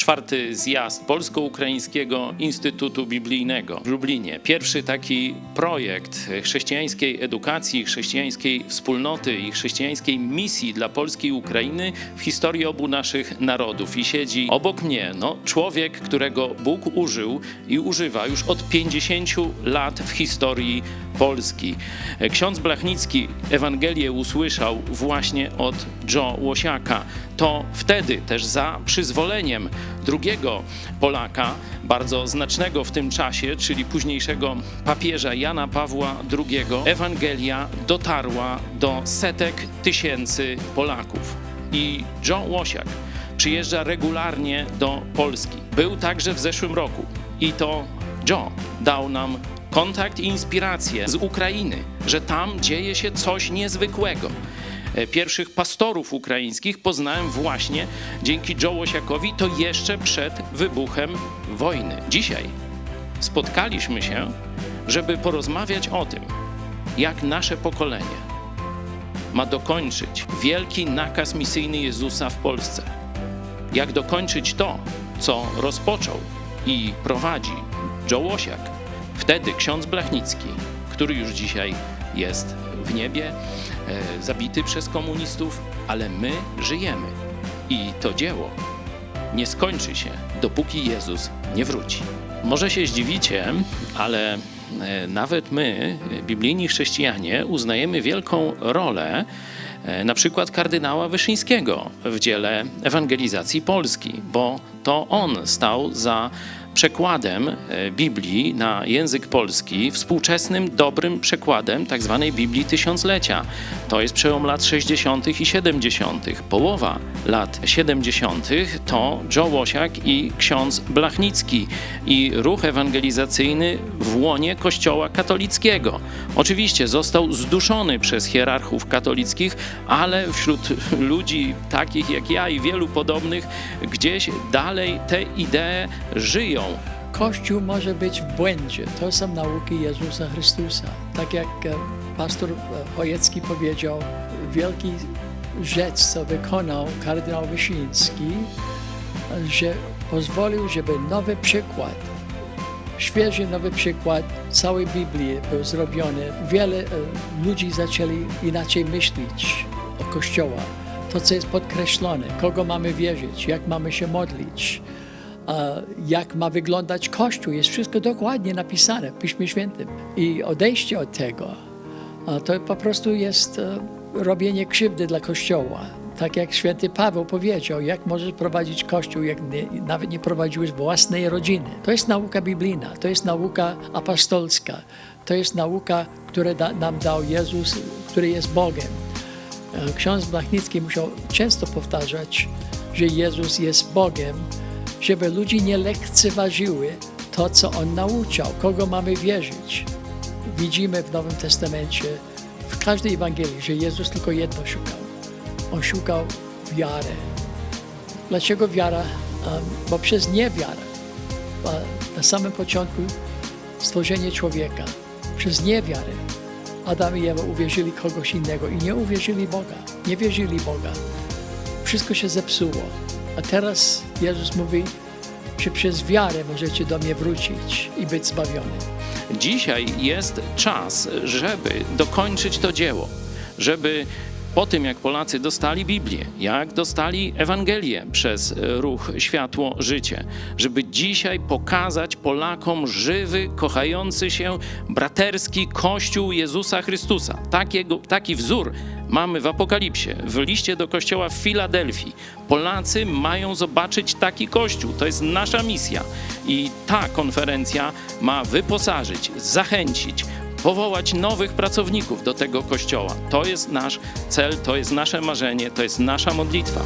czwarty zjazd Polsko-Ukraińskiego Instytutu Biblijnego w Lublinie. Pierwszy taki projekt chrześcijańskiej edukacji, chrześcijańskiej wspólnoty i chrześcijańskiej misji dla Polski i Ukrainy w historii obu naszych narodów. I siedzi obok mnie no, człowiek, którego Bóg użył i używa już od 50 lat w historii Polski. Ksiądz Blachnicki Ewangelię usłyszał właśnie od Joe Łosiaka. To wtedy też za przyzwoleniem drugiego Polaka, bardzo znacznego w tym czasie, czyli późniejszego papieża Jana Pawła II, Ewangelia dotarła do setek tysięcy Polaków. I Joe Łosiak przyjeżdża regularnie do Polski. Był także w zeszłym roku. I to Joe dał nam kontakt i inspirację z Ukrainy, że tam dzieje się coś niezwykłego. E, Pierwszych pastorów ukraińskich poznałem właśnie dzięki Joe Łosiakowi, to jeszcze przed wybuchem wojny. Dzisiaj spotkaliśmy się, żeby porozmawiać o tym, jak nasze pokolenie ma dokończyć wielki nakaz misyjny Jezusa w Polsce. Jak dokończyć to, co rozpoczął i prowadzi Joe Łosiak, wtedy ksiądz Blachnicki, który już dzisiaj jest w niebie, e, zabity przez komunistów, ale my żyjemy. I to dzieło nie skończy się, dopóki Jezus nie wróci. Może się zdziwicie, ale e, nawet my, biblijni chrześcijanie, uznajemy wielką rolę e, na przykład kardynała Wyszyńskiego w dziele ewangelizacji Polski, bo to on stał za przekładem e, Biblii na język polski, współczesnym, dobrym przekładem tak zwanej Biblii Tysiąclecia. To jest przełom lat 60. i 70. Połowa lat 70. to Joe Łosiak i ksiądz Blachnicki i ruch ewangelizacyjny w łonie Kościoła katolickiego. Oczywiście został zduszony przez hierarchów katolickich, ale wśród ludzi takich jak ja i wielu podobnych gdzieś dalej te idee żyją. Kościół może być w błędzie. To są nauki Jezusa Chrystusa. Tak jak e, pastor e, Chojecki powiedział, wielki rzecz, co wykonał kardynał Wyszyński, że pozwolił, żeby nowy przykład, świeży nowy przykład całej Biblii był zrobiony. Wiele e, ludzi zaczęli inaczej myśleć o Kościoła. To, co jest podkreślone, kogo mamy wierzyć, jak mamy się modlić, jak ma wyglądać Kościół. Jest wszystko dokładnie napisane w Piśmie Świętym. I odejście od tego, to po prostu jest e, robienie krzywdy dla Kościoła. Tak jak święty Paweł powiedział, jak możesz prowadzić Kościół, jak nie, nawet nie prowadziłeś własnej rodziny. To jest nauka biblijna, to jest nauka apostolska, to jest nauka, którą da, nam dał Jezus, który jest Bogiem. E, Ksiądz Blachnicki musiał często powtarzać, że Jezus jest Bogiem, żeby ludzie nie lekceważyły to, co On nauczał, kogo mamy wierzyć. Widzimy w Nowym Testamencie, w każdej Ewangelii, że Jezus tylko jedno szukał. On szukał wiary. Dlaczego wiara? Bo przez niewiarę, na samym początku stworzenie człowieka, przez niewiarę Adam i Ewa uwierzyli kogoś innego i nie uwierzyli Boga, nie wierzyli Boga. Wszystko się zepsuło. A teraz Jezus mówi, że przez wiarę możecie do mnie wrócić i być zbawiony. Dzisiaj jest czas, żeby dokończyć to dzieło, żeby po tym, jak Polacy dostali Biblię, jak dostali Ewangelię przez ruch Światło Życie, żeby dzisiaj pokazać Polakom żywy, kochający się, braterski Kościół Jezusa Chrystusa. Takiego, taki wzór mamy w Apokalipsie, w liście do kościoła w Filadelfii. Polacy mają zobaczyć taki Kościół. To jest nasza misja. I ta konferencja ma wyposażyć, zachęcić, powołać nowych pracowników do tego kościoła. To jest nasz cel, to jest nasze marzenie, to jest nasza modlitwa.